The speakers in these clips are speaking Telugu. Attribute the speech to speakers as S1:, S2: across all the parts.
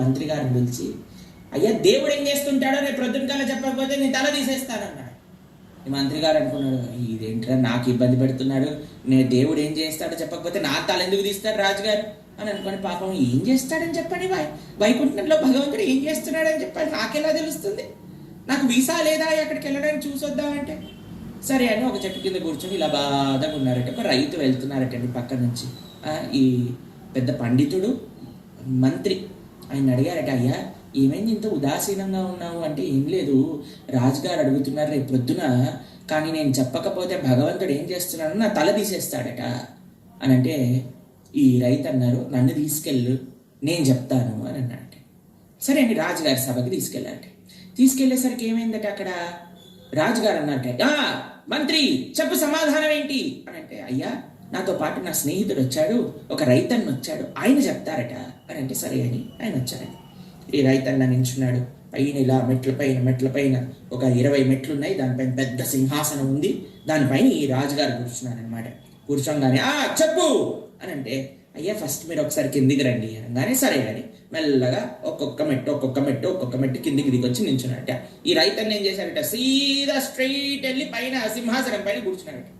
S1: మంత్రి గారిని పిలిచి అయ్యా దేవుడు ఏం చేస్తుంటాడో రేపు ప్రొద్దున కల్లా చెప్పకపోతే నేను తల తీసేస్తానన్నాడు ఈ మంత్రి గారు అనుకున్నాడు ఇదేంట్రా నాకు ఇబ్బంది పెడుతున్నాడు. నేను దేవుడు ఏం చేస్తాడో చెప్పకపోతే నా తల ఎందుకు తీస్తాడు రాజుగారు? అని అనుకుని పాపం ఏం చేస్తాడని చెప్పండి వై వైకుంఠంలో భగవంతుడు ఏం చేస్తున్నాడని చెప్పాలి నాకెలా తెలుస్తుంది? నాకు వీసా లేదా అక్కడికి వెళ్ళడానికి చూసొద్దామంటే? సరే అని ఒక చెట్టు కింద కూర్చొని ఇలా బాధగా ఉన్నారట ఒక రైతు వెళ్తున్నారటండి పక్క నుంచి ఈ పెద్ద పండితుడు మంత్రి ఆయన అడిగారట అయ్యా ఏమైంది? ఇంత ఉదాసీనంగా ఉన్నావు? అంటే ఏం లేదు. రాజుగారు అడుగుతున్నారు రేపు పొద్దున కానీ నేను చెప్పకపోతే భగవంతుడు ఏం చేస్తున్నాడు నా తల తీసేస్తాడట. అని అంటే ఈ రైతు అన్నారు నన్ను తీసుకెళ్ళు నేను చెప్తాను అని అన్నాడట. సరే అండి రాజుగారి సభకి తీసుకెళ్ళారట. తీసుకెళ్ళేసరికి ఏమైందట అక్కడ? రాజుగారు అన్నట్ట మంత్రి చెప్పు సమాధానం ఏంటి? అని అంటే అయ్యా నాతో పాటు నా స్నేహితుడు వచ్చాడు ఒక రైతన్న వచ్చాడు. ఆయన చెప్తారట. అని అంటే సరే అని ఆయన వచ్చారని ఈ రైతన్న నించున్నాడు. పైన ఇలా మెట్ల పైన మెట్ల పైన ఒక ఇరవై మెట్లు ఉన్నాయి దానిపైన పెద్ద సింహాసనం ఉంది. దానిపైన ఈ రాజుగారు కూర్చున్నారనమాట కూర్చోగానే ఆ చెప్పు! అని అంటే అయ్యా ఫస్ట్ మీరు ఒకసారి కిందికి రండి. అనగానే సరే అని మెల్లగా ఒక్కొక్క మెట్టు ఒక్కొక్క మెట్టు ఒక్కొక్క మెట్టు కిందికి దిగొచ్చి నించున్నట్ట ఈ రైతన్న ఏం చేశారట? సీదా స్ట్రైట్ వెళ్ళి పైన సింహాసనం పైన కూర్చున్నారట.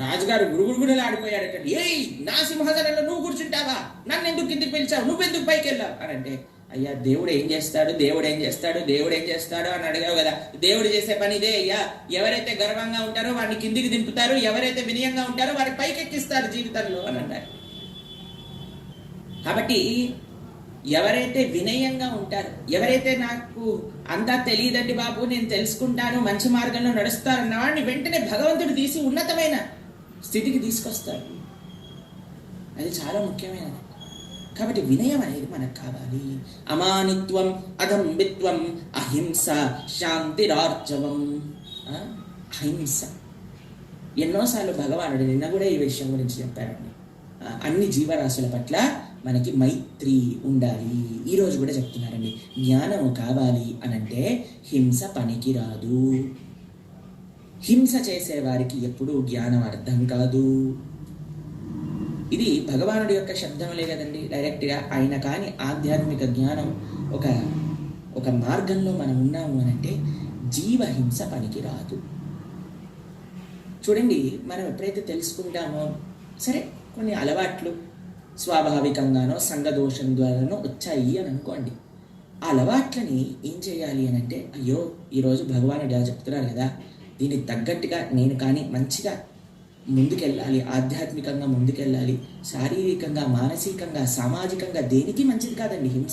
S1: రాజుగారు గురుగురుగుడలు ఆడిపోయాడట ఏ నా సింహాసనంలో నువ్వు కూర్చుంటావా? నన్ను ఎందుకు కిందికి పిలిచావు? నువ్వెందుకు పైకి వెళ్ళావు అని అంటే అయ్యా దేవుడు ఏం చేస్తాడు? దేవుడు ఏం చేస్తాడు? దేవుడు ఏం చేస్తాడు? అని అడిగావు కదా. దేవుడు చేసే పని ఇదే అయ్యా. ఎవరైతే గర్వంగా ఉంటారో వాడిని కిందికి దింపుతారు. ఎవరైతే వినయంగా ఉంటారో వారి పైకి ఎక్కిస్తారు జీవితంలో అని అన్నారు కాబట్టి ఎవరైతే వినయంగా ఉంటారు ఎవరైతే నాకు అంతా తెలియదండి బాబు నేను తెలుసుకుంటాను మంచి మార్గంలో నడుస్తారన్న వాడిని వెంటనే భగవంతుడు తీసి ఉన్నతమైన స్థితికి తీసుకొస్తాడు. అది చాలా ముఖ్యమైనది. కాబట్టి వినయం అనేది మనకు కావాలి. అమానిత్వం అదంబిత్వం అహింస శాంతిరార్జవం ఆ? అహింస. ఎన్నోసార్లు భగవానుడు నిన్న కూడా ఈ విషయం గురించి చెప్పారండి అన్ని జీవరాశుల పట్ల మనకి మైత్రి ఉండాలి. ఈరోజు కూడా చెప్తున్నారండి జ్ఞానం కావాలి అనంటే హింస పనికి రాదు హింస చేసేవారికి ఎప్పుడూ జ్ఞానం అర్థం కాదు. ఇది భగవానుడి యొక్క శబ్దములే కదండి. డైరెక్ట్గా ఆయన కానీ ఆధ్యాత్మిక జ్ఞానం ఒక ఒక మార్గంలో మనం ఉన్నాము అనంటే జీవహింస పనికి రాదు చూడండి మనం ఎప్పుడైతే తెలుసుకుంటామో సరే కొన్ని అలవాట్లు స్వాభావికంగానో సంఘదోషం ద్వారానో వచ్చాయి అని అనుకోండి. ఆ అలవాట్లని ఏం చేయాలి అని అంటే అయ్యో ఈరోజు భగవానుడు ఇలా చెప్తున్నారు కదా దీనికి తగ్గట్టుగా నేను కానీ మంచిగా ముందుకెళ్ళాలి ఆధ్యాత్మికంగా ముందుకెళ్ళాలి శారీరకంగా మానసికంగా సామాజికంగా దేనికి మంచిది కాదండి. హింస